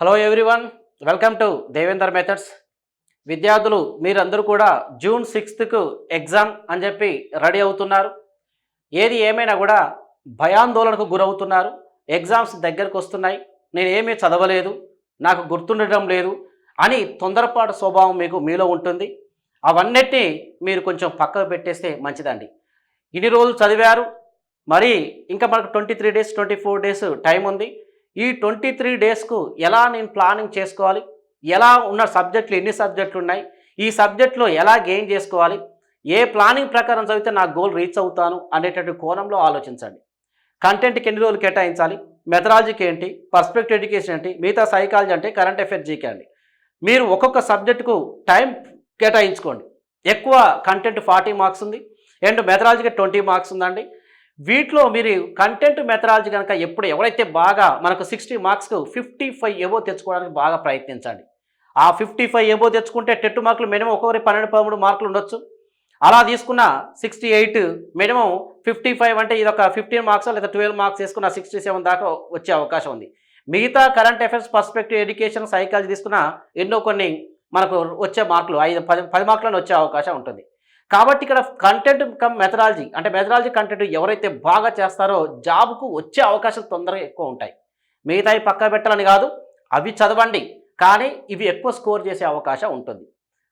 Hello everyone welcome to Devender methods విద్యార్థులు మీరందరూ కూడా జూన్ సిక్స్త్కు ఎగ్జామ్ అని చెప్పి రెడీ అవుతున్నారు. ఏది ఏమైనా కూడా భయాందోళనకు గురవుతున్నారు. ఎగ్జామ్స్ దగ్గరకు వస్తున్నాయి. నేను ఏమీ చదవలేదు. నాకు గుర్తుండటం లేదు అని తొందరపాటు స్వభావం మీకు మీలో ఉంటుంది. అవన్నిటినీ మీరు కొంచెం పక్కకు పెట్టేస్తే మంచిదండి. ఇన్ని రోజులు చదివారు. మరి ఇంకా మనకు twenty three days twenty four days time ఉంది. ఈ ట్వంటీ త్రీ డేస్కు ఎలా నేను ప్లానింగ్ చేసుకోవాలి? ఎలా ఉన్న సబ్జెక్టులు ఎన్ని సబ్జెక్టులు ఉన్నాయి? ఈ సబ్జెక్టులో ఎలా గెయిన్ చేసుకోవాలి? ఏ ప్లానింగ్ ప్రకారం చదివితే నా గోల్ రీచ్ అవుతాను అనేటటువంటి కోణంలో ఆలోచించండి. కంటెంట్కి ఎన్ని రోజులు కేటాయించాలి? మెథడాలజీకి ఏంటి? పర్స్పెక్టివ్ ఎడ్యుకేషన్ ఏంటి? మిగతా సైకాలజీ అంటే కరెంట్ అఫేర్ జీకే అండి. మీరు ఒక్కొక్క సబ్జెక్టుకు టైం కేటాయించుకోండి. ఎక్కువ కంటెంట్ ఫార్టీ మార్క్స్ ఉంది. అండ్ మెథడాలజీకి ట్వంటీ మార్క్స్ ఉందండి. వీటిలో మీరు కంటెంట్ మెథడాలజీ కనుక ఎప్పుడు ఎవరైతే బాగా మనకు సిక్స్టీ మార్క్స్కు ఫిఫ్టీ ఫైవ్ ఏవో తెచ్చుకోవడానికి బాగా ప్రయత్నించండి. ఆ ఫిఫ్టీ ఫైవ్ ఏవో తెచ్చుకుంటే టెట్ మార్కులు మినిమం ఒక్కొక్కరి పన్నెండు పదమూడు మార్కులు ఉండొచ్చు. అలా తీసుకున్న sixty eight minimum fifty five అంటే ఇది ఒక ఫిఫ్టీన్ మార్క్స్ లేదా ట్వెల్వ్ మార్క్స్ తీసుకున్న సిక్స్టీ సెవెన్ దాకా వచ్చే అవకాశం ఉంది. మిగతా current affairs perspective education psychology తీసుకున్న ఎన్నో కొన్ని మనకు వచ్చే మార్కులు ఐదు పది పది మార్కులను వచ్చే అవకాశం ఉంటుంది. కాబట్టి ఇక్కడ కంటెంట్ కమ్ మెథడాలజీ అంటే మెథడాలజీ కంటెంట్ ఎవరైతే బాగా చేస్తారో జాబ్కు వచ్చే అవకాశాలు తొందరగా ఎక్కువ ఉంటాయి. మిగతాయి పక్క పెట్టాలని కాదు అవి చదవండి. కానీ ఇవి ఎక్కువ స్కోర్ చేసే అవకాశం ఉంటుంది.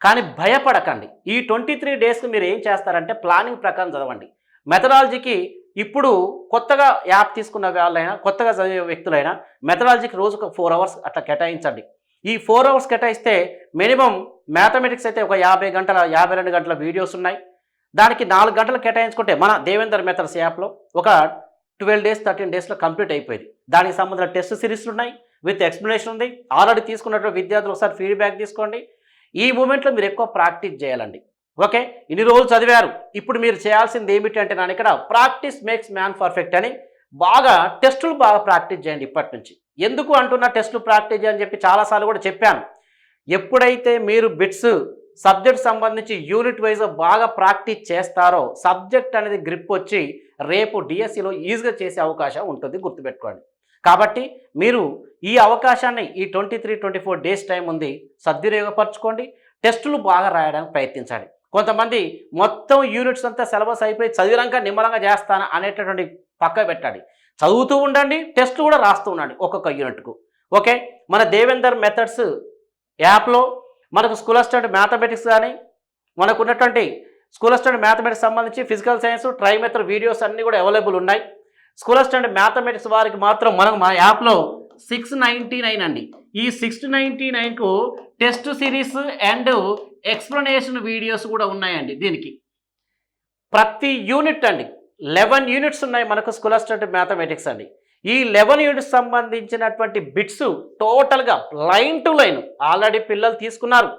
కానీ భయపడకండి. ఈ ట్వంటీ త్రీ డేస్కి మీరు ఏం చేస్తారంటే ప్లానింగ్ ప్రకారం చదవండి. మెథడాలజీకి ఇప్పుడు కొత్తగా యాప్ తీసుకున్న వాళ్ళైనా కొత్తగా చదివే వ్యక్తులైనా మెథడాలజీకి రోజుకు ఫోర్ అవర్స్ అట్లా కేటాయించండి. ఈ ఫోర్ అవర్స్ కేటాయిస్తే మినిమం మ్యాథమెటిక్స్ అయితే ఒక యాభై గంటల యాభై రెండు గంటల వీడియోస్ ఉన్నాయి. దానికి నాలుగు గంటలు కేటాయించుకుంటే మన దేవేందర్ మెథడ్స్ యాప్లో ఒక ట్వెల్వ్ డేస్ థర్టీన్ డేస్లో కంప్లీట్ అయిపోయింది. దానికి సంబంధించిన టెస్ట్ సిరీస్లు ఉన్నాయి. విత్ ఎక్స్ప్లెనేషన్ ఉంది. ఆల్రెడీ తీసుకున్నటువంటి విద్యార్థులు ఒకసారి ఫీడ్బ్యాక్ తీసుకోండి. ఈ మూమెంట్లో మీరు ఎక్కువ ప్రాక్టీస్ చేయాలండి. ఓకే? ఇన్ని రోజులు చదివారు. ఇప్పుడు మీరు చేయాల్సింది ఏమిటి అంటే నేను ఇక్కడ ప్రాక్టీస్ మేక్స్ మ్యాన్ పర్ఫెక్ట్ అని బాగా టెస్టులు బాగా ప్రాక్టీస్ చేయండి ఇప్పటి నుంచి. ఎందుకు అంటున్నా టెస్టులు ప్రాక్టీస్ అని చెప్పి చాలాసార్లు కూడా చెప్పాను. ఎప్పుడైతే మీరు బిట్స్ సబ్జెక్ట్ సంబంధించి యూనిట్ వైజ్ బాగా ప్రాక్టీస్ చేస్తారో సబ్జెక్ట్ అనేది గ్రిప్ వచ్చి రేపు డిఎస్సిలో ఈజీగా చేసే అవకాశం ఉంటుంది గుర్తుపెట్టుకోండి. కాబట్టి మీరు ఈ అవకాశాన్ని ఈ twenty three twenty four days time ఉంది సద్వినియోగపరచుకోండి టెస్టులు బాగా రాయడానికి ప్రయత్నించండి. కొంతమంది మొత్తం యూనిట్స్ అంతా సిలబస్ అయిపోయి చదివినాక నిమ్మలంగా చేస్తాను అనేటటువంటి పక్క పెట్టండి. చదువుతూ ఉండండి టెస్ట్ కూడా రాస్తూ ఉండండి ఒక్కొక్క యూనిట్కు ఓకే? మన దేవేందర్ మెథడ్స్ యాప్లో మనకు స్కూల్ అసిస్టెంట్ మ్యాథమెటిక్స్ కానీ మనకు ఉన్నటువంటి స్కూల్ అసిస్టెంట్ మ్యాథమెటిక్స్ సంబంధించి ఫిజికల్ సైన్స్ ట్రైమెథర్ వీడియోస్ అన్నీ కూడా అవైలబుల్ ఉన్నాయి. స్కూల్ అసిస్టెంట్ మ్యాథమెటిక్స్ వారికి మాత్రం మనం మా యాప్లో సిక్స్ నైంటీ నైన్ అండి. ఈ six ninety నైన్కు test series and explanation videos కూడా ఉన్నాయండి దీనికి. ప్రతి యూనిట్ అండి లెవెన్ యూనిట్స్ ఉన్నాయి మనకు స్కూల్ అసిస్టెంట్ మ్యాథమెటిక్స్ అండి ఈ లెవెన్ యూనిట్స్ సంబంధించినటువంటి బిట్స్ టోటల్గా లైన్ టు లైన్ ఆల్రెడీ పిల్లలు తీసుకున్నారు.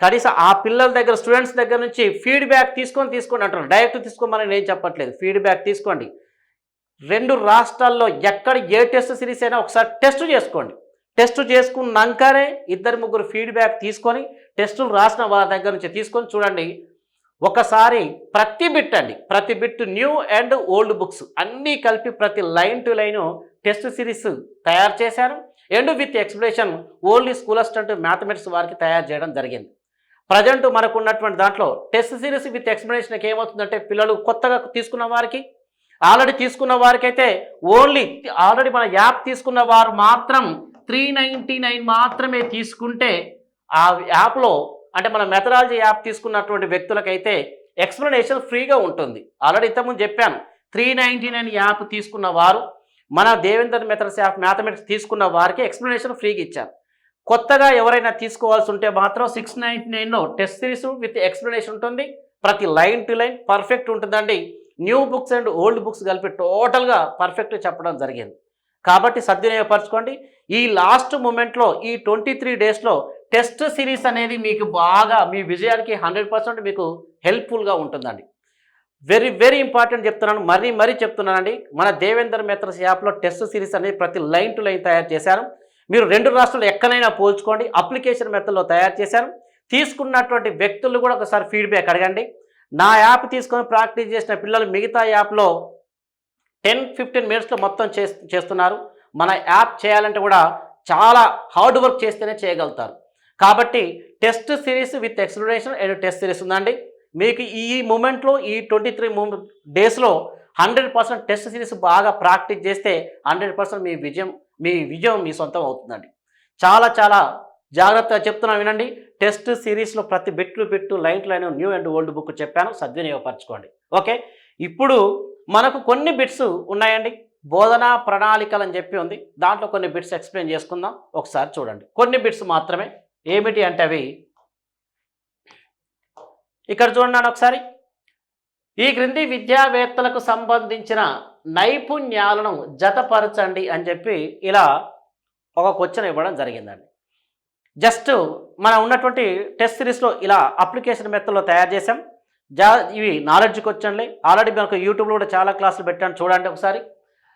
కనీసం ఆ పిల్లల దగ్గర స్టూడెంట్స్ దగ్గర నుంచి ఫీడ్బ్యాక్ తీసుకొని తీసుకోండి అంటున్నారు. డైరెక్ట్ తీసుకోమని నేను చెప్పట్లేదు. ఫీడ్బ్యాక్ తీసుకోండి. రెండు రాష్ట్రాల్లో ఎక్కడ ఏ టెస్ట్ సిరీస్ అయినా ఒకసారి టెస్ట్ చేసుకోండి. టెస్ట్ చేసుకున్నాకనే ఇద్దరు ముగ్గురు ఫీడ్బ్యాక్ తీసుకొని టెస్టులు రాసిన వారి దగ్గర నుంచి తీసుకొని చూడండి. ఒకసారి ప్రతి బిట్ అండి ప్రతి bit new and old books అన్నీ కలిపి ప్రతి line to line test series తయారు చేశాను and with explanation only school assistant mathematics వారికి తయారు చేయడం జరిగింది. ప్రజెంట్ మనకు ఉన్నటువంటి దాంట్లో టెస్ట్ సిరీస్ విత్ ఎక్స్ప్లెనేషన్కి ఏమవుతుందంటే పిల్లలు కొత్తగా తీసుకున్న వారికి ఆల్రెడీ తీసుకున్న వారికైతే ఓన్లీ ఆల్రెడీ మన యాప్ తీసుకున్న వారు మాత్రం త్రీ నైంటీ నైన్ మాత్రమే తీసుకుంటే ఆ యాప్లో అంటే మన మెథడాలజీ యాప్ తీసుకున్నటువంటి వ్యక్తులకైతే ఎక్స్ప్లెనేషన్ ఫ్రీగా ఉంటుంది. ఆల్రెడీ ఇంతకుముందు చెప్పాను త్రీ నైంటీ నైన్ యాప్ తీసుకున్న వారు మన దేవేందర్ మెథడ్స్ యాప్ మ్యాథమెటిక్స్ తీసుకున్న వారికి ఎక్స్ప్లెనేషన్ ఫ్రీగా ఇచ్చారు. కొత్తగా ఎవరైనా తీసుకోవాల్సి ఉంటే మాత్రం సిక్స్ నైంటీ నైన్లో టెస్ట్ సిరీస్ విత్ ఎక్స్ప్లెనేషన్ ఉంటుంది. ప్రతి లైన్ టు లైన్ పర్ఫెక్ట్ ఉంటుందండి. New books and old books కలిపి టోటల్గా పర్ఫెక్ట్ చెప్పడం జరిగింది. కాబట్టి సద్వినియోగపరచుకోండి. ఈ లాస్ట్ మూమెంట్లో ఈ ట్వంటీ త్రీ డేస్లో టెస్ట్ సిరీస్ అనేది మీకు బాగా మీ విజయానికి హండ్రెడ్ పర్సెంట్ మీకు హెల్ప్ఫుల్గా ఉంటుందండి. వెరీ వెరీ ఇంపార్టెంట్ చెప్తున్నాను మరీ మరీ చెప్తున్నానండి. మన దేవేందర్ మెత్రస్ యాప్లో టెస్ట్ సిరీస్ అనేది ప్రతి లైన్ టు లైన్ తయారు చేశారు. మీరు రెండు రాష్ట్రాలు ఎక్కడైనా పోల్చుకోండి అప్లికేషన్ మెథడ్లో తయారు చేశారు. తీసుకున్నటువంటి వ్యక్తులు కూడా ఒకసారి ఫీడ్బ్యాక్ అడగండి. నా యాప్ తీసుకొని ప్రాక్టీస్ చేసిన పిల్లలు మిగతా యాప్లో టెన్ ఫిఫ్టీన్ మినిట్స్లో మొత్తం చేస్తున్నారు. మన యాప్ చేయాలంటే కూడా చాలా హార్డ్ వర్క్ చేస్తేనే చేయగలుగుతారు. కాబట్టి test series with explanation and test series ఉందండి. మీకు ఈ మూమెంట్లో ఈ ట్వంటీ త్రీ మూమెంట్ డేస్లో హండ్రెడ్ పర్సెంట్ టెస్ట్ సిరీస్ బాగా ప్రాక్టీస్ చేస్తే హండ్రెడ్ పర్సెంట్ మీ విజయం మీ విజయం మీ సొంతం అవుతుందండి. చాలా చాలా జాగ్రత్తగా చెప్తున్నా వినండి. టెస్ట్ సిరీస్లో ప్రతి బిట్లు bit line line new and old book చెప్పాను. సద్వినియోగపరచుకోండి. ఓకే? ఇప్పుడు మనకు కొన్ని బిట్స్ ఉన్నాయండి. బోధనా ప్రణాళికలు అని చెప్పి ఉంది. దాంట్లో కొన్ని బిట్స్ ఎక్స్ప్లెయిన్ చేసుకుందాం. ఒకసారి చూడండి. కొన్ని బిట్స్ మాత్రమే. ఏమిటి అంటే అవి? ఇక్కడ చూడండి ఒకసారి. ఈ క్రింది విద్యావేత్తలకు సంబంధించిన నైపుణ్యాలను జతపరచండి అని చెప్పి ఇలా ఒక క్వశ్చన్ ఇవ్వడం జరిగిందండి. జస్ట్ మనం ఉన్నటువంటి టెస్ట్ సిరీస్లో ఇలా అప్లికేషన్ మెత్తలో తయారు చేసాం జా ఇవి నాలెడ్జ్ క్వశ్చన్లే. ఆల్రెడీ మనకు యూట్యూబ్లో కూడా చాలా క్లాసులు పెట్టాను చూడండి ఒకసారి.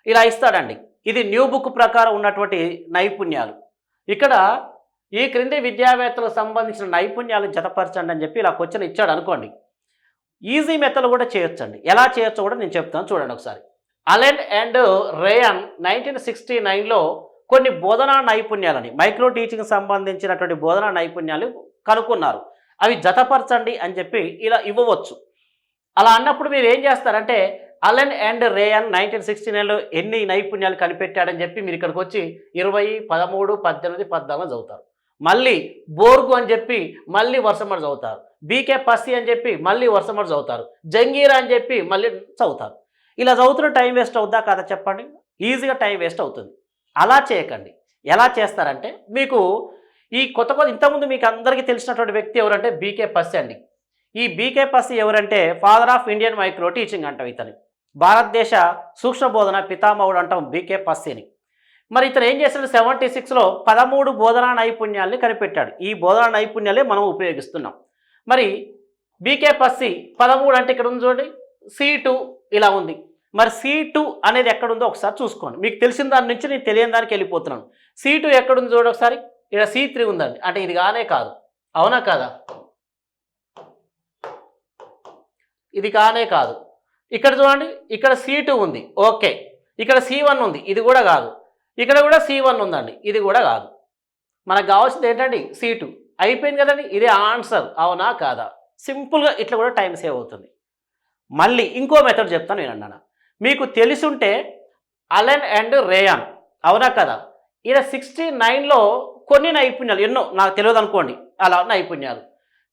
ఇలా ఇస్తాడండి. ఇది న్యూ బుక్ ప్రకారం ఉన్నటువంటి నైపుణ్యాలు. ఇక్కడ ఈ క్రింది విద్యావేత్తలకు సంబంధించిన నైపుణ్యాలు జతపరచండి అని చెప్పి ఇలా క్వశ్చన్ ఇచ్చాడు అనుకోండి. ఈజీ మెథడ్ కూడా చేయొచ్చండి. ఎలా చేయొచ్చో కూడా నేను చెప్తాను చూడండి ఒకసారి. Allen and Ryan nineteen sixty నైన్లో కొన్ని బోధనా నైపుణ్యాలని మైక్రో టీచింగ్ సంబంధించినటువంటి బోధనా నైపుణ్యాలు కనుక్కున్నారు. అవి జతపరచండి అని చెప్పి ఇలా ఇవ్వవచ్చు. అలా అన్నప్పుడు మీరు ఏం చేస్తారంటే Allen and Ryan nineteen sixty నైన్లో ఎన్ని నైపుణ్యాలు కనిపెట్టాడని చెప్పి మీరు ఇక్కడికి వచ్చి ఇరవై పదమూడు పద్దెనిమిది పద్నాలుగు చదువుతారు. మళ్ళీ బోర్గు అని చెప్పి మళ్ళీ వర్షమడి చదువుతారు. బీకే పస్సి అని చెప్పి మళ్ళీ వర్షమడి చదువుతారు. జంగీరా అని చెప్పి మళ్ళీ చదువుతారు. ఇలా చదువుతున్న టైం వేస్ట్ అవుద్దా కదా చెప్పండి. ఈజీగా టైం వేస్ట్ అవుతుంది. అలా చేయకండి. ఎలా చేస్తారంటే మీకు ఈ కొత్త కొత్త ఇంతకుముందు మీకు అందరికీ తెలిసినటువంటి వ్యక్తి ఎవరంటే బీకే పస్సి అండి. ఈ బీకే పస్సి ఎవరంటే father of Indian micro teaching అంటాం ఇతని భారతదేశ సూక్ష్మ బోధన పితామహుడు అంటాం బీకే పస్సిని. మరి ఇతను ఏం చేశాడు? సెవెంటీ సిక్స్లో పదమూడు బోధనా నైపుణ్యాల్ని కనిపెట్టాడు. ఈ బోధనా నైపుణ్యాలే మనం ఉపయోగిస్తున్నాం. మరి బీకే పస్సి పదమూడు అంటే ఇక్కడ ఉంది చూడండి? సి ఇలా ఉంది. మరి సి టూ అనేది ఎక్కడుందో ఒకసారి చూసుకోండి. మీకు తెలిసిన దాని నుంచి నేను తెలియని దానికి వెళ్ళిపోతున్నాను. సి టూ ఎక్కడుంది చూడండి ఒకసారి. ఇక్కడ సి త్రీ ఉందండి. అంటే ఇది కానే కాదు. అవునా కాదా? ఇది కానే కాదు. ఇక్కడ చూడండి. ఇక్కడ సి టూ ఉంది. ఓకే. ఇక్కడ సి వన్ ఉంది. ఇది కూడా కాదు. ఇక్కడ కూడా సి వన్ ఉందండి. ఇది కూడా కాదు. మనకు కావాల్సింది ఏంటండి? సి టూ అయిపోయింది కదండి? ఇదే ఆన్సర్. అవునా? కాదా? సింపుల్గా ఇట్లా కూడా టైం సేవ్ అవుతుంది. మళ్ళీ ఇంకో మెథడ్ చెప్తాను నేను అన్నాను మీకు తెలిసుంటే అలెన్ అండ్ రేయాన్. అవునా? కదా? ఇలా సిక్స్టీ నైన్లో కొన్ని నైపుణ్యాలు. ఎన్నో. నాకు తెలియదు అనుకోండి అలా నైపుణ్యాలు.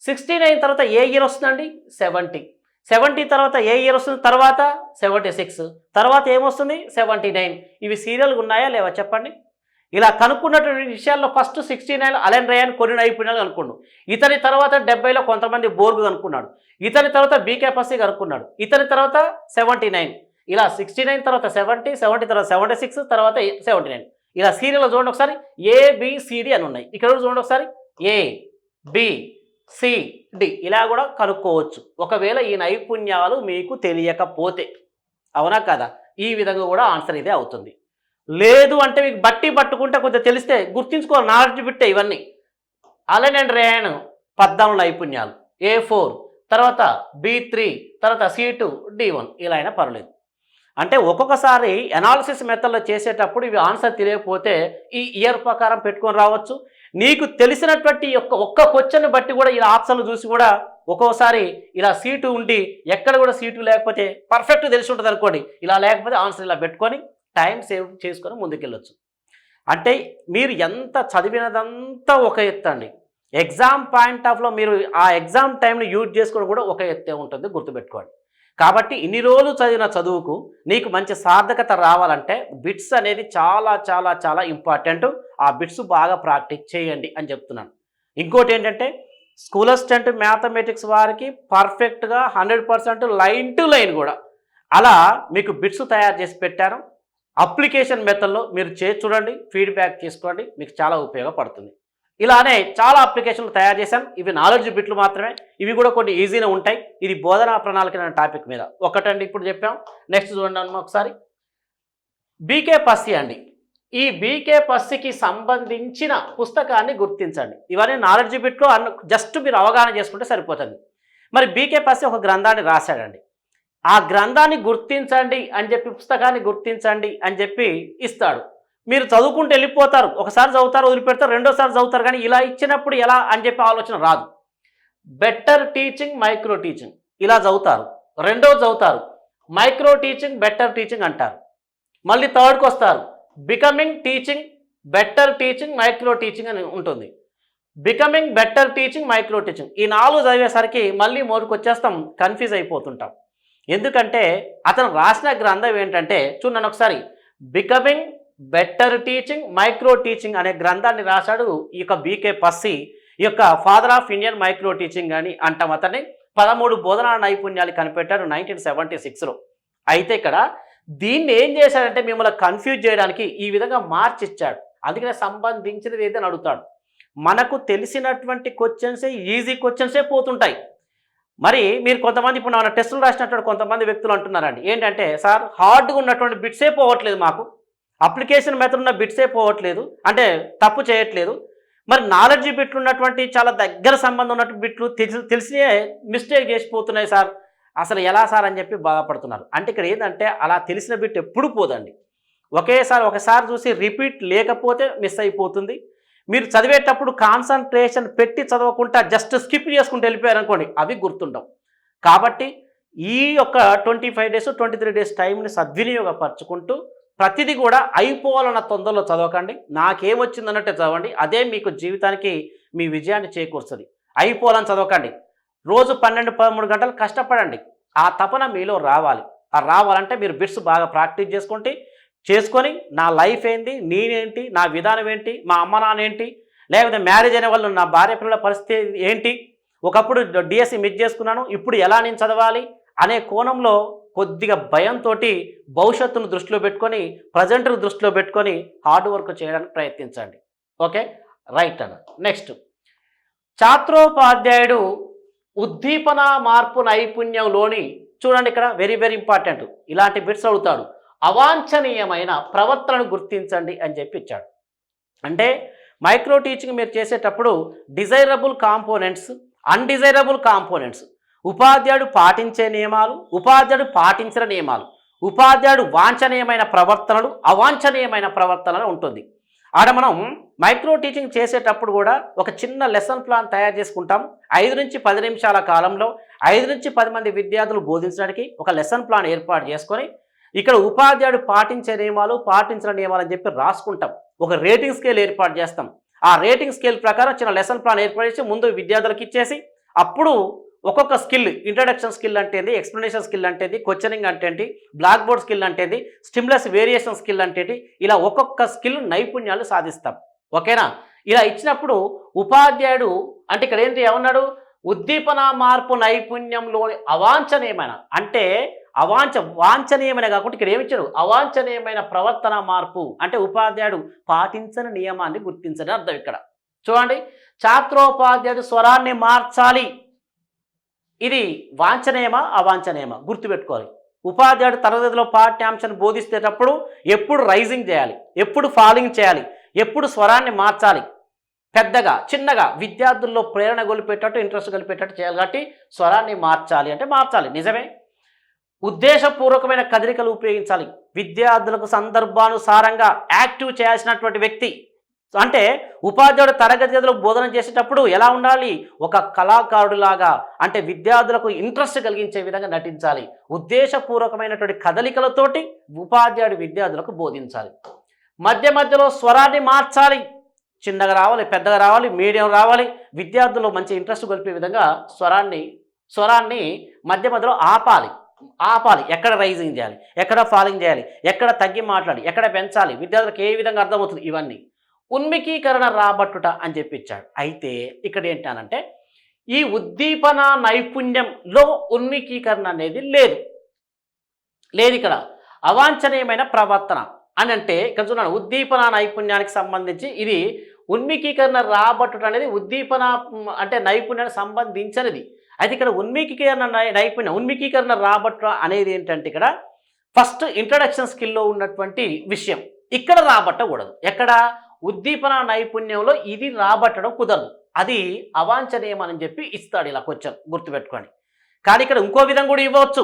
సిక్స్టీ నైన్ తర్వాత ఏ ఇయర్ వస్తుందండి? సెవెంటీ సెవెంటీ తర్వాత ఏ ఇయర్ వస్తుంది? తర్వాత సెవెంటీ సిక్స్. తర్వాత ఏమొస్తుంది? Seventy nine. ఇవి సీరియల్గా ఉన్నాయా లేవా చెప్పండి? ఇలా కనుక్కున్నటువంటి విషయాల్లో first sixty nine Allen Ryan కొన్ని నైపుణ్యాలు కనుక్కున్నాడు. ఇతని తర్వాత డెబ్బైలో కొంతమంది బోర్గు కనుక్కున్నాడు. ఇతని తర్వాత బీకే పస్సి కనుక్కున్నాడు. ఇతని తర్వాత సెవెంటీ నైన్. ఇలా సిక్స్టీ నైన్ తర్వాత సెవెంటీ సెవెంటీ తర్వాత సెవెంటీ సిక్స్ తర్వాత సెవెంటీ నైన్. ఇలా సీరియల్లో చూడండి ఒకసారి. ఏబిసిడి అని ఉన్నాయి. ఇక్కడ చూడండి ఒకసారి. A B. సి డి ఇలా కూడా కనుక్కోవచ్చు. ఒకవేళ ఈ నైపుణ్యాలు మీకు తెలియకపోతే. అవునా కదా? ఈ విధంగా కూడా ఆన్సర్ ఇదే అవుతుంది. లేదు అంటే మీకు బట్టి పట్టుకుంటే కొంచెం తెలిస్తే గుర్తించుకోవాలి. నాలెడ్జ్ బిట్టే ఇవన్నీ. అలానే అండ్ పద్దాం పద్నాలుగు నైపుణ్యాలు. ఏ ఫోర్ తర్వాత బి త్రీ తర్వాత సి టూ డి వన్. ఇలా అయినా పర్లేదు అంటే ఒక్కొక్కసారి అనాలిసిస్ మెథడ్లో చేసేటప్పుడు ఇవి ఆన్సర్ తెలియకపోతే ఈ ఇయర్ ప్రకారం పెట్టుకొని రావచ్చు. నీకు తెలిసినటువంటి యొక్క ఒక్క క్వశ్చన్ బట్టి కూడా ఇలా ఆప్షన్లు చూసి కూడా ఒక్కోసారి ఇలా సీటు ఉండి ఎక్కడ కూడా సీటు లేకపోతే పర్ఫెక్ట్ తెలిసి ఉంటుంది అనుకోండి. ఇలా లేకపోతే ఆన్సర్ ఇలా పెట్టుకొని టైం సేవ్ చేసుకొని ముందుకెళ్ళొచ్చు. అంటే మీరు ఎంత చదివినదంతా ఒక ఎత్తు అండి. ఎగ్జామ్ పాయింట్ ఆఫ్లో మీరు ఆ ఎగ్జామ్ టైంని యూజ్ చేసుకోవడం కూడా ఒక ఎత్తే ఉంటుంది గుర్తుపెట్టుకోండి. కాబట్టి ఇన్ని రోజులు చదివిన చదువుకు నీకు మంచి సార్థకత రావాలంటే బిట్స్ అనేది చాలా చాలా చాలా ఇంపార్టెంట్. ఆ బిట్స్ బాగా ప్రాక్టీస్ చేయండి అని చెప్తున్నాను. ఇంకోటి ఏంటంటే స్కూల్ అసిస్టెంట్ మ్యాథమెటిక్స్ వారికి పర్ఫెక్ట్గా hundred percent line to line కూడా. అలా మీకు బిట్స్ తయారు చేసి పెట్టాను అప్లికేషన్ మెథడ్లో మీరు చేసి చూడండి ఫీడ్బ్యాక్ తీసుకోండి మీకు చాలా ఉపయోగపడుతుంది. ఇలానే చాలా అప్లికేషన్లు తయారు చేశాను. ఇవి నాలెడ్జ్ బిట్లు మాత్రమే. ఇవి కూడా కొన్ని ఈజీనే ఉంటాయి. ఇది బోధనా ప్రణాళిక అనే టాపిక్ మీద. ఒకటండి ఇప్పుడు చెప్పాం. నెక్స్ట్ చూడండి అమ్మ ఒకసారి. బీకే పస్సి అండి. ఈ బీకే పస్సికి సంబంధించిన పుస్తకాన్ని గుర్తించండి. ఇవన్నీ నాలెడ్జ్ బిట్లో అన్న జస్ట్ మీరు అవగాహన చేసుకుంటే సరిపోతుంది. మరి బీకే పస్సి ఒక గ్రంథాన్ని రాశాడండి. ఆ గ్రంథాన్ని గుర్తించండి అని చెప్పి పుస్తకాన్ని గుర్తించండి అని చెప్పి ఇస్తాడు. మీరు చదువుకుంటూ వెళ్ళిపోతారు ఒకసారి చదువుతారు వదిలిపెడతారు రెండోసారి చదువుతారు కానీ ఇలా ఇచ్చినప్పుడు ఎలా అని చెప్పి ఆలోచన రాదు. బెటర్ టీచింగ్ మైక్రో టీచింగ్ ఇలా చదువుతారు రెండో చదువుతారు మైక్రో టీచింగ్ బెటర్ టీచింగ్ అంటారు. మళ్ళీ థర్డ్కి వస్తారు becoming teaching better teaching micro teaching అని ఉంటుంది. Becoming better teaching micro teaching ఈ నాలుగు చదివేసరికి మళ్ళీ మోరుకు వచ్చేస్తాం కన్ఫ్యూజ్ అయిపోతుంటాం. ఎందుకంటే అతను రాసిన గ్రంథం ఏంటంటే చూడండి ఒకసారి becoming better teaching micro teaching అనే గ్రంథాన్ని రాశాడు ఈ యొక్క బీకే పస్సి. ఈ యొక్క father of Indian micro teaching అని అంటాం అతన్ని. పదమూడు బోధనా నైపుణ్యాలు కనిపెట్టారు నైన్టీన్ సెవెంటీ సిక్స్లో. అయితే ఇక్కడ దీన్ని ఏం చేశాడంటే మిమ్మల్ని కన్ఫ్యూజ్ చేయడానికి ఈ విధంగా మార్చి ఇచ్చాడు. అందుకనే సంబంధించినది ఏదని అడుగుతాడు. మనకు తెలిసినటువంటి క్వశ్చన్సే ఈజీ క్వశ్చన్సే పోతుంటాయి. మరి మీరు కొంతమంది ఇప్పుడు మన టెస్టులు రాసినటువంటి కొంతమంది వ్యక్తులు అంటున్నారండి. ఏంటంటే సార్ హార్డ్గా ఉన్నటువంటి బిట్సే పోవట్లేదు మాకు. అప్లికేషన్ మెథడ్ ఉన్న బిట్సే పోవట్లేదు. అంటే తప్పు చేయట్లేదు. మరి నాలెడ్జ్ బిట్లు ఉన్నటువంటి చాలా దగ్గర సంబంధం ఉన్నటువంటి బిట్లు తెలిసి తెలిసినే మిస్టేక్ చేసిపోతున్నాయి సార్. అసలు ఎలా సార్ అని చెప్పి బాధపడుతున్నారు. అంటే ఇక్కడ ఏంటంటే అలా తెలిసిన బిట్ ఎప్పుడు పోదండి. ఒకేసారి ఒకసారి చూసి రిపీట్ లేకపోతే మిస్ అయిపోతుంది. మీరు చదివేటప్పుడు కాన్సన్ట్రేషన్ పెట్టి చదవకుండా జస్ట్ స్కిప్ చేసుకుంటూ వెళ్ళిపోయారు అనుకోండి అవి గుర్తుండవు. కాబట్టి ఈ యొక్క twenty five days twenty three days టైంని సద్వినియోగపరచుకుంటూ ప్రతిదీ కూడా అయిపోవాలన్న తొందరలో చదవకండి. నాకేమొచ్చిందన్నట్టే చదవండి. అదే మీకు జీవితానికి మీ విజయాన్ని చేకూరుస్తుంది. అయిపోవాలని చదవకండి. రోజు పన్నెండు పదమూడు గంటలు కష్టపడండి. ఆ తపన మీలో రావాలి. ఆ రావాలంటే మీరు బిట్స్ బాగా ప్రాక్టీస్ చేసుకుంటే చేసుకొని నా లైఫ్ ఏంటి నేనేంటి నా విధానం ఏంటి మా అమ్మ నాన్న ఏంటి లేకపోతే మ్యారేజ్ అయిన వాళ్ళు నా భార్య పిల్లల పరిస్థితి ఏంటి ఒకప్పుడు డిఎస్సి మిస్ చేసుకున్నాను ఇప్పుడు ఎలా నేను చదవాలి అనే కోణంలో కొద్దిగా భయంతో భవిష్యత్తును దృష్టిలో పెట్టుకొని ప్రజెంట్ను దృష్టిలో పెట్టుకొని హార్డ్ వర్క్ చేయడానికి ప్రయత్నించండి. ఓకే? రైట్ అన్న. నెక్స్ట్. ఛాత్రోపాధ్యాయుడు ఉద్దీపన మార్పు నైపుణ్యంలోని చూడండి ఇక్కడ వెరీ వెరీ ఇంపార్టెంట్. ఇలాంటి బిట్స్ అడుగుతాడు. అవాంఛనీయమైన ప్రవర్తనను గుర్తించండి అని చెప్పి ఇచ్చాడు. అంటే మైక్రో టీచింగ్ మీరు చేసేటప్పుడు డిజైరబుల్ కాంపోనెంట్స్ అన్డిజైరబుల్ కాంపోనెంట్స్. ఉపాధ్యాయుడు పాటించే నియమాలు ఉపాధ్యాయుడు పాటించిన నియమాలు ఉపాధ్యాయుడు వాంఛనీయమైన ప్రవర్తనలు అవాంఛనీయమైన ప్రవర్తనలు ఉంటుంది. ఆడ మనం మైక్రో టీచింగ్ చేసేటప్పుడు కూడా ఒక చిన్న లెసన్ ప్లాన్ తయారు చేసుకుంటాం. ఐదు నుంచి పది నిమిషాల కాలంలో ఐదు నుంచి పది మంది విద్యార్థులు బోధించడానికి ఒక లెసన్ ప్లాన్ ఏర్పాటు చేసుకొని ఇక్కడ ఉపాధ్యాయుడు పాటించే నియమాలు పాటించిన నియమాలు అని చెప్పి రాసుకుంటాం. ఒక రేటింగ్ స్కేల్ ఏర్పాటు చేస్తాం. ఆ రేటింగ్ స్కేల్ ప్రకారం చిన్న లెసన్ ప్లాన్ ఏర్పాటు చేసి ముందు విద్యార్థులకు ఇచ్చేసి అప్పుడు ఒక్కొక్క స్కిల్ ఇంట్రడక్షన్ స్కిల్ అంటేది ఎక్స్ప్లెనేషన్ స్కిల్ అంటేది క్వశ్చనింగ్ అంటేంటి బ్లాక్ బోర్డ్ స్కిల్ అంటేది స్టిమ్లెస్ వేరియేషన్ స్కిల్ అంటేది ఇలా ఒక్కొక్క స్కిల్ నైపుణ్యాలు సాధిస్తాం. ఓకేనా? ఇలా ఇచ్చినప్పుడు ఉపాధ్యాయుడు అంటే ఇక్కడ ఏంటి ఏమన్నాడు? ఉద్దీపన మార్పు నైపుణ్యంలోని అవాంఛనీయమైన అంటే అవాంఛ వాంఛనీయమైన కాకుండా ఇక్కడ ఏమిచ్చాడు అవాంఛనీయమైన ప్రవర్తన మార్పు అంటే ఉపాధ్యాయుడు పాటించని నియమాన్ని గుర్తించని అర్థం ఇక్కడ. చూడండి ఛాత్రోపాధ్యాయుడు స్వరాన్ని మార్చాలి. ఇది వాంఛనీయమా అవాంఛనీయమా? గుర్తుపెట్టుకోవాలి. ఉపాధ్యాయుడు తరగతిలో పాఠ్యాంశాన్ని బోధిస్తేటప్పుడు ఎప్పుడు రైజింగ్ చేయాలి ఎప్పుడు ఫాలింగ్ చేయాలి ఎప్పుడు స్వరాన్ని మార్చాలి. పెద్దగా చిన్నగా విద్యార్థుల్లో ప్రేరణ గొలిపేటట్టు ఇంట్రెస్ట్ గొలిపేటట్టు చేయాలి కాబట్టి స్వరాన్ని మార్చాలి అంటే మార్చాలి. నిజమే? ఉద్దేశపూర్వకమైన కదలికలు ఉపయోగించాలి. విద్యార్థులకు సందర్భానుసారంగా యాక్టివ్ చేయాల్సినటువంటి వ్యక్తి అంటే ఉపాధ్యాయుడు తరగతి గదిలో బోధన చేసేటప్పుడు ఎలా ఉండాలి? ఒక కళాకారుడిలాగా అంటే విద్యార్థులకు ఇంట్రెస్ట్ కలిగించే విధంగా నటించాలి. ఉద్దేశపూర్వకమైనటువంటి కదలికలతోటి ఉపాధ్యాయుడు విద్యార్థులకు బోధించాలి. మధ్య మధ్యలో స్వరాన్ని మార్చాలి. చిన్నగా రావాలి పెద్దగా రావాలి మీడియం రావాలి. విద్యార్థులు మంచి ఇంట్రెస్ట్ గొలిపే విధంగా స్వరాన్ని స్వరాన్ని మధ్య మధ్యలో ఆపాలి. ఆపాలి. ఎక్కడ రైజింగ్ చేయాలి? ఎక్కడ ఫాలింగ్ చేయాలి? ఎక్కడ తగ్గి మాట్లాడి ఎక్కడ పెంచాలి? విద్యార్థులకు ఏ విధంగా అర్థమవుతుంది? ఇవన్నీ. ఉన్మికీకరణ రాబట్టుట అని చెప్పి ఇచ్చాడు అయితే ఇక్కడ ఏంటనంటే ఈ ఉద్దీపన నైపుణ్యంలో ఉన్మికీకరణ అనేది లేదు. లేదు ఇక్కడ. అవాంఛనీయమైన ప్రవర్తన అని అంటే ఇక్కడ చూడండి ఉద్దీపన నైపుణ్యానికి సంబంధించి ఇది ఉన్మికీకరణ రాబట్టుట అనేది ఉద్దీపన అంటే నైపుణ్యానికి సంబంధించినది. అయితే ఇక్కడ ఉన్మికీకరణ నైపుణ్యం ఉన్మికీకరణ రాబట్టుట అనేది ఏంటంటే ఇక్కడ ఫస్ట్ ఇంట్రడక్షన్ స్కిల్లో ఉన్నటువంటి విషయం. ఇక్కడ రాబట్టకూడదు. ఎక్కడ? ఉద్దీపన నైపుణ్యంలో ఇది రాబట్టడం కుదరదు. అది అవాంఛనీయం అని చెప్పి ఇస్తాడు ఇలా క్వశ్చన్. గుర్తుపెట్టుకోండి. కానీ ఇక్కడ ఇంకో విధంగా కూడా ఇవ్వచ్చు.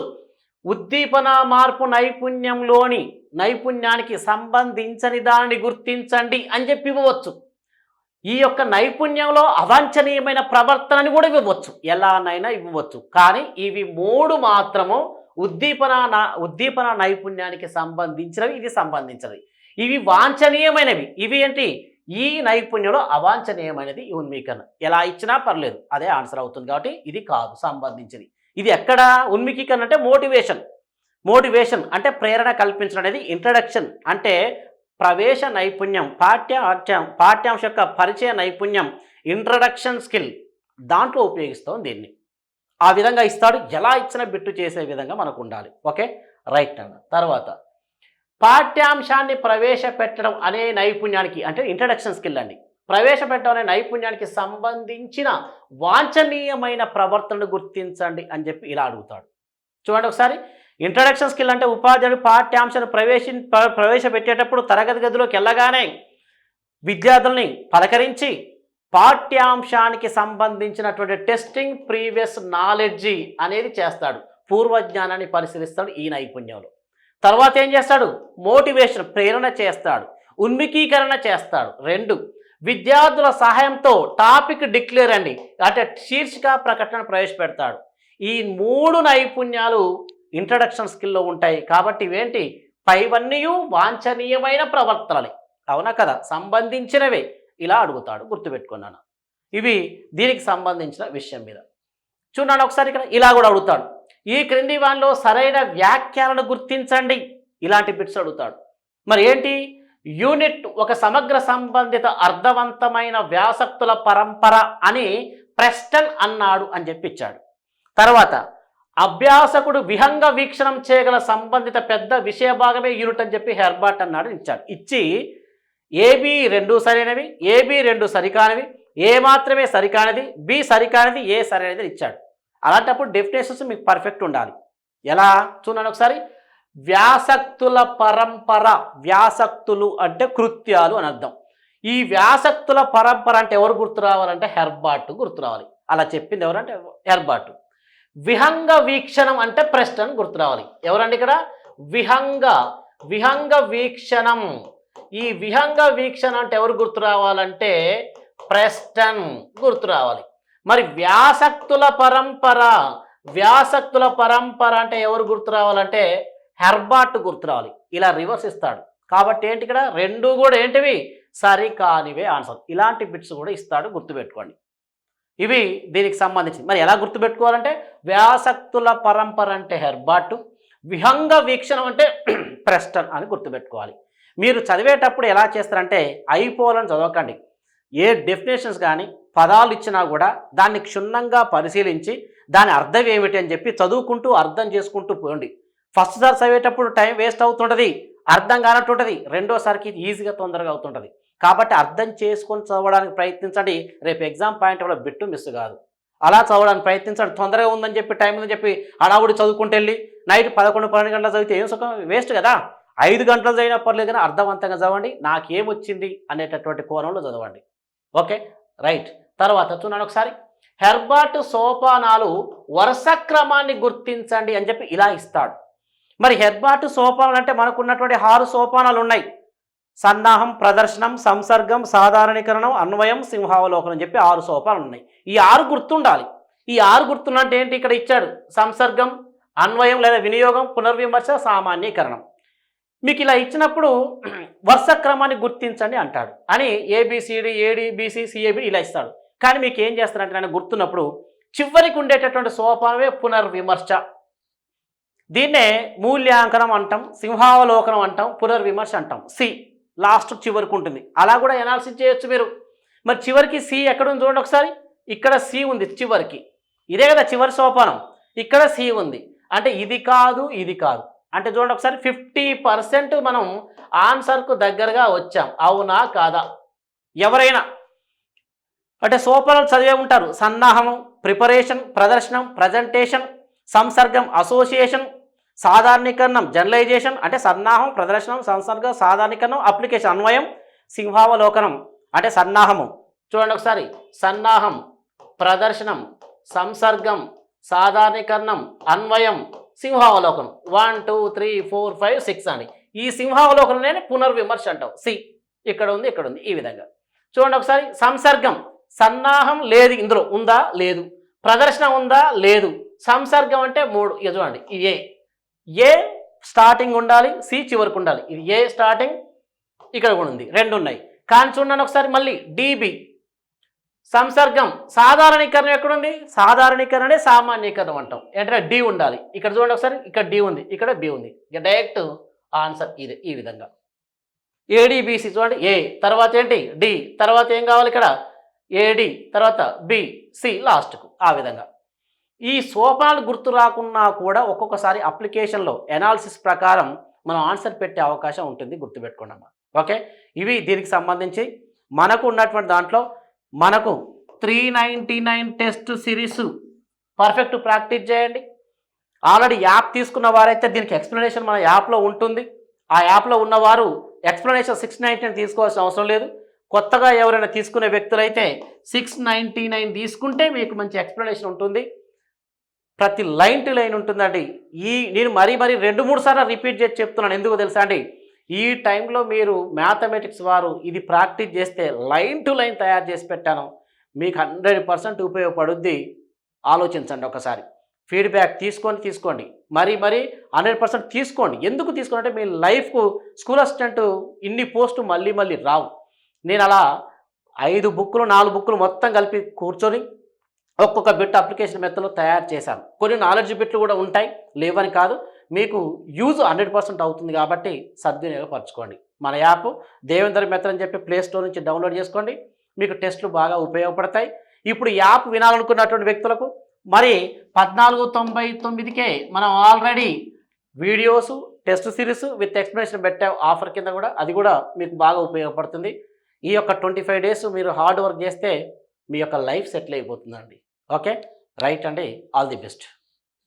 ఉద్దీపన మార్పు నైపుణ్యంలోని నైపుణ్యానికి సంబంధించని దానిని గుర్తించండి అని చెప్పి ఇవ్వవచ్చు ఈ యొక్క నైపుణ్యంలో అవాంఛనీయమైన ప్రవర్తనని కూడా ఇవ్వవచ్చు ఎలానైనా ఇవ్వవచ్చు కానీ ఇవి మూడు మాత్రము ఉద్దీపన ఉద్దీపన నైపుణ్యానికి సంబంధించినవి ఇది సంబంధించినవి. ఇవి వాంఛనీయమైనవి. ఇవి ఏంటి? ఈ నైపుణ్యంలో అవాంఛనీయమైనది ఉన్మీకరణ. ఎలా ఇచ్చినా పర్లేదు అదే ఆన్సర్ అవుతుంది కాబట్టి ఇది కాదు సంబంధించింది ఇది ఎక్కడ? ఉన్మికీకరణ అంటే మోటివేషన్. మోటివేషన్ అంటే ప్రేరణ కల్పించడం అనేది ఇంట్రడక్షన్ అంటే ప్రవేశ నైపుణ్యం పాఠ్యాంశం పాఠ్యాంశ యొక్క పరిచయ నైపుణ్యం ఇంట్రడక్షన్ స్కిల్ దాంట్లో ఉపయోగిస్తాం దీన్ని. ఆ విధంగా ఇస్తాడు ఎలా ఇచ్చిన బిట్టు చేసే విధంగా మనకు ఉండాలి. ఓకే? రైట్ అన్న. తర్వాత పాఠ్యాంశాన్ని ప్రవేశపెట్టడం అనే నైపుణ్యానికి అంటే ఇంట్రడక్షన్ స్కిల్ అండి. ప్రవేశపెట్టడం అనే నైపుణ్యానికి సంబంధించిన వాంఛనీయమైన ప్రవర్తనను గుర్తించండి అని చెప్పి ఇలా అడుగుతాడు. చూడండి ఒకసారి. ఇంట్రడక్షన్ స్కిల్ అంటే ఉపాధ్యాయుడు పాఠ్యాంశాన్ని ప్రవేశ ప్రవేశపెట్టేటప్పుడు తరగతి గదిలోకి వెళ్ళగానే విద్యార్థుల్ని పలకరించి పాఠ్యాంశానికి సంబంధించినటువంటి టెస్టింగ్ ప్రీవియస్ నాలెడ్జి అనేది చేస్తాడు. పూర్వజ్ఞానాన్ని పరిశీలిస్తాడు ఈ నైపుణ్యంలో. తర్వాత ఏం చేస్తాడు? మోటివేషన్ ప్రేరణ చేస్తాడు. ఉన్మికీకరణ చేస్తాడు. రెండు విద్యార్థుల సహాయంతో టాపిక్ డిక్లేర్ అండి. అంటే శీర్షిక ప్రకటన ప్రవేశపెడతాడు. ఈ మూడు నైపుణ్యాలు ఇంట్రడక్షన్ స్కిల్లో ఉంటాయి. కాబట్టి ఇవేంటి? పైవన్నీ వాంఛనీయమైన ప్రవర్తనలే. అవునా కదా? సంబంధించినవే. ఇలా అడుగుతాడు గుర్తుపెట్టుకున్నాను. ఇవి దీనికి సంబంధించిన విషయం మీద. చూడండి ఒకసారి ఇక్కడ ఇలా కూడా అడుగుతాడు. ఈ క్రింది వాళ్ళలో సరైన వ్యాఖ్యాలను గుర్తించండి. ఇలాంటి బిట్స్ అడుగుతాడు. మరి ఏంటి? యూనిట్ ఒక సమగ్ర సంబంధిత అర్థవంతమైన వ్యాసక్తుల పరంపర అని ప్రెస్టన్ అన్నాడు అని చెప్పి ఇచ్చాడు తర్వాత అభ్యాసకుడు విహంగ వీక్షణం చేయగల సంబంధిత పెద్ద విషయ భాగమే యూనిట్ అని చెప్పి హెర్బర్ట్ అన్నాడు ఇచ్చాడు. ఇచ్చి ఏబి రెండు సరైనవి ఏబి రెండు సరికానివి ఏ మాత్రమే సరికానిది బి సరికానిది ఏ సరైనది ఇచ్చాడు. అలాంటప్పుడు డెఫినేషన్స్ మీకు పర్ఫెక్ట్ ఉండాలి. ఎలా? చూడండి ఒకసారి. వ్యాసక్తుల పరంపర వ్యాసక్తులు అంటే కృత్యాలు అని అర్థం. ఈ వ్యాసక్తుల పరంపర అంటే ఎవరు గుర్తు రావాలంటే హెర్బాట్ గుర్తు రావాలి. అలా చెప్పింది ఎవరంటే హెర్బాట్ విహంగ వీక్షణం అంటే ప్రెస్టన్ గుర్తు రావాలి. ఎవరండి ఇక్కడ? విహంగ విహంగ వీక్షణం. ఈ విహంగ వీక్షణ అంటే ఎవరు గుర్తు రావాలంటే ప్రెస్టన్ గుర్తు రావాలి. మరి వ్యాసక్తుల పరంపర వ్యాసక్తుల పరంపర అంటే ఎవరు గుర్తు రావాలంటే హెర్బాట్ గుర్తు రావాలి. ఇలా రివర్స్ ఇస్తాడు. కాబట్టి ఏంటి ఇక్కడ? రెండు కూడా ఏంటివి? సరి కానివే ఆన్సర్. ఇలాంటి బిట్స్ కూడా ఇస్తాడు గుర్తుపెట్టుకోండి. ఇవి దీనికి సంబంధించి మరి ఎలా గుర్తుపెట్టుకోవాలంటే వ్యాసక్తుల పరంపర అంటే హెర్బాట్ విహంగ వీక్షణం అంటే ప్రెస్టన్ అని గుర్తుపెట్టుకోవాలి. మీరు చదివేటప్పుడు ఎలా చేస్తారంటే అయిపోవాలని చదవకండి. ఏ డెఫినేషన్స్ కానీ పదాలు ఇచ్చినా కూడా దాన్ని క్షుణ్ణంగా పరిశీలించి దాని అర్థం ఏమిటి అని చెప్పి చదువుకుంటూ అర్థం చేసుకుంటూ పోండి. ఫస్ట్ సార్ చదివేటప్పుడు టైం వేస్ట్ అవుతుంటుంది అర్థం కానట్టుంటుంది రెండోసారికి ఈజీగా తొందరగా అవుతుంటుంది. కాబట్టి అర్థం చేసుకొని చదవడానికి ప్రయత్నించండి. రేపు ఎగ్జామ్ పాయింట్ కూడా బిట్టు మిస్ కాదు. అలా చదవడానికి ప్రయత్నించండి. తొందరగా ఉందని చెప్పి టైం ఉందని చెప్పి హడావుడి చదువుకుంటూ వెళ్ళి నైట్ పదకొండు పన్నెండు గంటలు చదివితే ఏం సుఖం? వేస్ట్ కదా. ఐదు గంటలు చదివినా పర్లేదు కానీ అర్థవంతంగా చదవండి. నాకేమొచ్చింది అనేటటువంటి కోణంలో చదవండి. Okay right. తర్వాత చూడండి ఒకసారి. హెర్బర్ట్ సోపానాలు వరుస క్రమాన్ని గుర్తించండి అని చెప్పి ఇలా ఇస్తాడు. మరి హెర్బాట్ సోపానాలు అంటే మనకున్నటువంటి ఆరు సోపానాలు ఉన్నాయి. సన్నాహం ప్రదర్శనం సంసర్గం సాధారణీకరణం అన్వయం సింహావలోకనం అని చెప్పి ఆరు సోపానాలు ఉన్నాయి. ఈ ఆరు గుర్తుండాలి. ఈ ఆరు గుర్తున్నట్టు ఏంటి? ఇక్కడ ఇచ్చాడు. సంసర్గం అన్వయం లేదా వినియోగం పునర్విమర్శ సామాన్యీకరణం. మీకు ఇలా ఇచ్చినప్పుడు వరుస క్రమాన్ని గుర్తించండి అంటాడు. అని ఏబిసిడి ఏడి బీసీ సిఏబి ఇలా ఇస్తాడు. కానీ మీకు ఏం చేస్తారంటే ఆయన గుర్తున్నప్పుడు చివరికి ఉండేటటువంటి సోపానమే పునర్విమర్శ. దీన్నే మూల్యాంకనం అంటాం సింహావలోకనం అంటాం పునర్విమర్శ అంటాం. సి లాస్ట్ చివరికి ఉంటుంది. అలా కూడా ఎనాలిసిస్ చేయొచ్చు మీరు. మరి చివరికి సి ఎక్కడుంది చూడండి ఒకసారి. ఇక్కడ సి ఉంది చివరికి. ఇదే కదా చివరి సోపానం. ఇక్కడ సి ఉంది. అంటే ఇది కాదు ఇది కాదు. అంటే చూడండి ఒకసారి ఫిఫ్టీ పర్సెంట్ మనం ఆన్సర్కు దగ్గరగా వచ్చాం. అవునా కాదా? ఎవరైనా. అంటే సోపానాలు చదివే ఉంటారు. సన్నాహము ప్రిపరేషన్ ప్రదర్శనం ప్రజెంటేషన్ సంసర్గం అసోసియేషన్ సాధారణీకరణం జనరలైజేషన్ అంటే సన్నాహం ప్రదర్శనం సంసర్గం సాధారణీకరణం అప్లికేషన్ అన్వయం సింహావలోకనం అంటే సన్నాహము. చూడండి ఒకసారి. సన్నాహం ప్రదర్శనం సంసర్గం సాధారణీకరణం అన్వయం సింహావలోకనం. One two three four five six అని. ఈ సింహావలోకననే పునర్విమర్శ అంటాం. సి ఇక్కడ ఉంది ఇక్కడ ఉంది ఈ విధంగా. చూడండి ఒకసారి సంసర్గం. సన్నాహం లేదు ఇందులో. ఉందా? లేదు. ప్రదర్శన ఉందా? లేదు. సంసర్గం అంటే మూడు. ఇక చూడండి ఏ? ఏ స్టార్టింగ్ ఉండాలి సి చివరికి ఉండాలి. ఇది ఏ స్టార్టింగ్? ఇక్కడ కూడా ఉంది. రెండు ఉన్నాయి. కానీ చూడండి ఒకసారి మళ్ళీ డిబి సంసర్గం సాధారణీకరణ ఎక్కడుంది? సాధారణీకరణే సామాన్యీకరణం అంటాం. ఏంటంటే డి ఉండాలి. ఇక్కడ చూడండి ఒకసారి ఇక్కడ డి ఉంది ఇక్కడ బి ఉంది. ఇక డైరెక్ట్ ఆన్సర్ ఇది ఈ విధంగా. ఏడిబిసి చూడండి. ఏ తర్వాత ఏంటి? డి తర్వాత ఏం కావాలి ఇక్కడ? ఏడి తర్వాత బి సి లాస్ట్కు ఆ విధంగా. ఈ సోపానాలు గుర్తు రాకున్నా కూడా ఒక్కొక్కసారి అప్లికేషన్లో ఎనాలిసిస్ ప్రకారం మనం ఆన్సర్ పెట్టే అవకాశం ఉంటుంది గుర్తుపెట్టుకోండి అమ్మా. ఓకే ఇవి దీనికి సంబంధించి మనకు ఉన్నటువంటి దాంట్లో మనకు three ninety nine test series perfect practice చేయండి. ఆల్రెడీ యాప్ తీసుకున్న వారైతే దీనికి ఎక్స్ప్లెనేషన్ మన యాప్లో ఉంటుంది. ఆ యాప్లో ఉన్నవారు ఎక్స్ప్లెనేషన్ సిక్స్ నైంటీ నైన్ తీసుకోవాల్సిన అవసరం లేదు. కొత్తగా ఎవరైనా తీసుకునే వ్యక్తులైతే సిక్స్ నైంటీ నైన్ తీసుకుంటే మీకు మంచి ఎక్స్ప్లెనేషన్ ఉంటుంది. ప్రతి లైన్ టు లైన్ ఉంటుందండి. ఈ నేను మరీ మరీ రెండు మూడు సార్లు రిపీట్ చేసి చెప్తున్నాను. ఎందుకు తెలుసా అండి? ఈ టైంలో మీరు మ్యాథమెటిక్స్ వారు ఇది ప్రాక్టీస్ చేస్తే లైన్ టు లైన్ తయారు చేసి పెట్టాను. మీకు హండ్రెడ్ పర్సెంట్ ఉపయోగపడుద్ది. ఆలోచించండి ఒకసారి. ఫీడ్బ్యాక్ తీసుకొని తీసుకోండి. మరి మరి హండ్రెడ్ పర్సెంట్ తీసుకోండి. ఎందుకు తీసుకోండి మీ లైఫ్కు స్కూల్ అసిస్టెంట్ ఇన్ని పోస్టు మళ్ళీ మళ్ళీ రావు. నేను అలా ఐదు బుక్కులు నాలుగు బుక్కులు మొత్తం కలిపి కూర్చొని ఒక్కొక్క బిట్ అప్లికేషన్ మెత్తలో తయారు చేశాను. కొన్ని నాలెడ్జ్ బిట్లు కూడా ఉంటాయి. లేవని కాదు. మీకు యూజ్ హండ్రెడ్ పర్సెంట్ అవుతుంది కాబట్టి సద్వినియోగపరచుకోండి. మన యాప్ దేవేంద్ర మిత్ర అని చెప్పి ప్లే స్టోర్ నుంచి డౌన్లోడ్ చేసుకోండి. మీకు టెస్ట్లు బాగా ఉపయోగపడతాయి. ఇప్పుడు యాప్ వినాలనుకున్నటువంటి వ్యక్తులకు మరి పద్నాలుగు తొంభై తొమ్మిదికే మనం already videos test series with explanation పెట్టే ఆఫర్ కింద కూడా అది కూడా మీకు బాగా ఉపయోగపడుతుంది. ఈ యొక్క ట్వంటీ ఫైవ్ డేస్ మీరు హార్డ్ వర్క్ చేస్తే మీ యొక్క లైఫ్ సెటిల్ అయిపోతుందండి. ఓకే రైట్ అండి. All the best